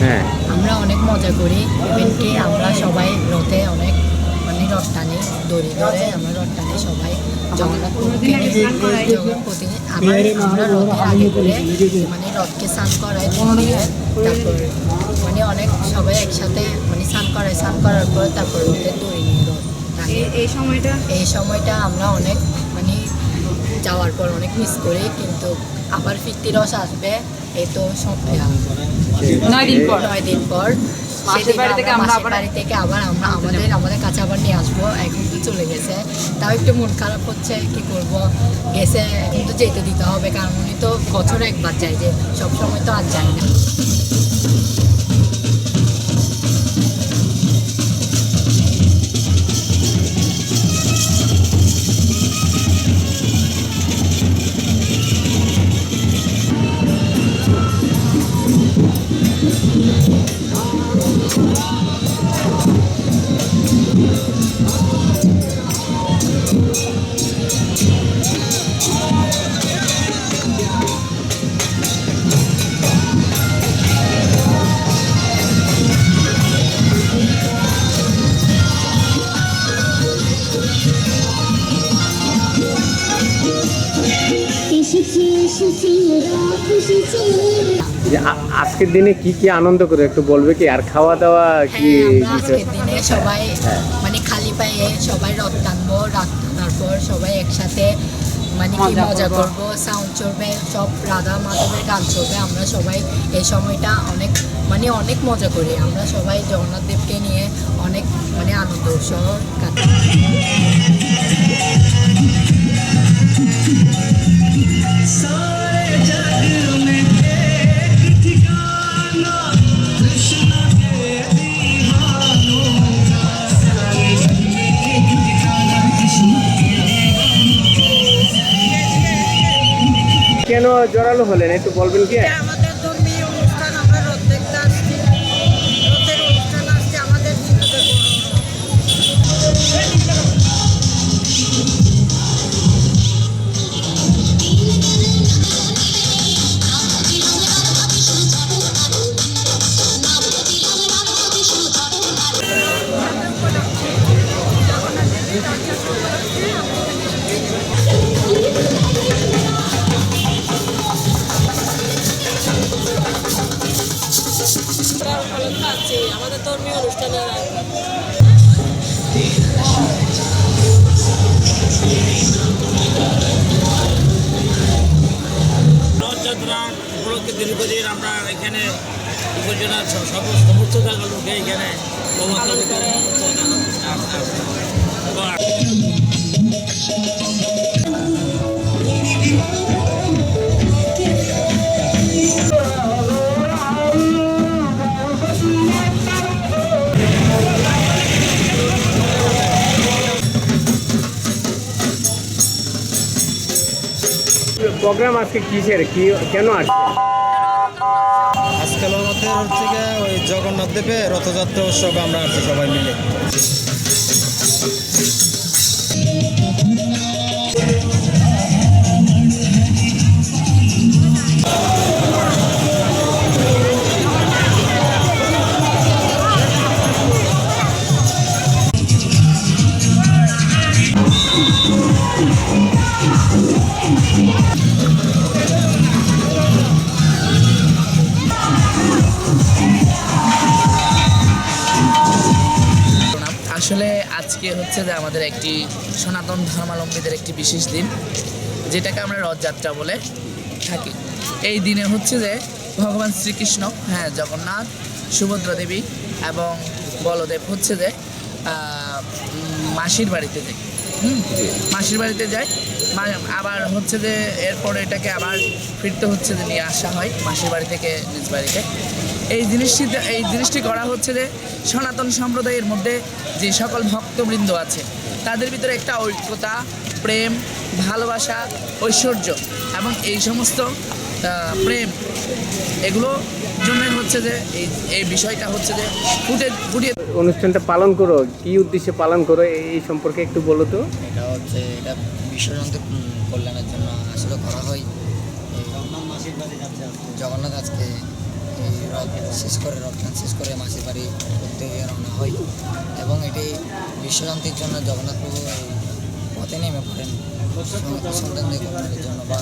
হ্যাঁ। আমরা অনেক মজা করি। ইভেনকি আমরা সবাই রথে অনেক মানে রথ টানি দড়ি ধরে আমরা রথ টানি সবাই আবার আমরা রথের আগে করে মানে রথকে স্নান করাই তারপর মানে অনেক সবাই একসাথে মানে স্নান করাই। স্নান করার পর তারপর রথের দড়ি নিয়ে রথ এই- সময়টা? এই সময়টা আমরা অনেক যাওয়ার পর অনেক মিস করি কিন্তু আবার ফিরতি রস আসবে এই তো নয় দিন পর। নয় দিন পর। মাসির বাড়ি থেকে আমরা আবার- বাড়ি থেকে আবার আমরা আমাদের আমাদের কাছে আবার নিয়ে আসব এখন তো চলে গেছে। তাও একটু মন খারাপ হচ্ছে কি করব? গেছে এখন তো যেতে দিতে হবে কারণ উনি তো বছরে একবার যায় যে সবসময় তো আর যায় না। Thank you. যে আজকের দিনে কি কি আনন্দ করে একটু বলবে কি? আর খাওয়া দাওয়া কি হ্যাঁ আমরা আজকের দিনে সবাই হ্যাঁ। মানে খালি পায়ে সবাই রথ টানবো রাত টানার পর সবাই একসাথে মানে কি মজা। করব। সাউন্ড চলবে সব রাধা মাধবের গান চলবে আমরা সবাই এই সময়টা অনেক মানে অনেক মজা করি। আমরা সবাই জগন্নাথ দেবকে নিয়ে অনেক মানে আনন্দ উৎসব কাটাই। জড়ালো হলেন একটু বলবেন কি? দীর্ঘদিন আমরা এখানে উপজেলার সমস্ত জায়গার লোকে এখানে প্রবর্তন প্রোগ্রাম আজকে কিসের? কি, কেন আসছে? আজকাল আমাদের হচ্ছে গিয়ে ওই জগন্নাথ দেবে রথযাত্রা উৎসব আমরা আছি সবাই মিলে। আজকে হচ্ছে যে আমাদের একটি সনাতন ধর্মাবলম্বীদের একটি বিশেষ দিন, যেটাকে আমরা রথযাত্রা বলে থাকি। এই দিনে হচ্ছে যে ভগবান শ্রীকৃষ্ণ হ্যাঁ জগন্নাথ, সুভদ্রা দেবী এবং বলদেব হচ্ছে যে মাসির বাড়িতে যায়। হুম মাসির বাড়িতে মা- আবার হচ্ছে যে এরপরে এটাকে আবার ফিরতে হচ্ছে যে নিয়ে আসা হয় মাসির বাড়ি থেকে নিজ বাড়িতে। এই জিনিসটি এই জিনিসটি করা হচ্ছে যে সনাতন সম্প্রদায়ের মধ্যে যে সকল ভক্তবৃন্দ আছে, তাদের ভিতরে একটা ঐক্যতা, প্রেম, ভালোবাসা, ঐশ্বর্য এবং এই সমস্ত প্রেম। এগুলো জন্য হচ্ছে যে এই এই বিষয়টা হচ্ছে যে ফুটে ফুটিয়ে অনুষ্ঠানটা পালন করো কি উদ্দেশ্যে পালন করো এই সম্পর্কে একটু বলো তো। এটা হচ্ছে এটা বিশ্বজন্ত কল্যাণের জন্য আসলে করা হয়। এই জগন্নাথ আজকে শেষ করে রথটান শেষ করে মাসির বাড়ি উদ্যোগে রওনা হয়। এবং এটি বিশ্বশান্তির জন্য জগন্নাথ প্রভু এই পথে নেমে পড়েন। সন্তানদের কল্যাণের জন্য বা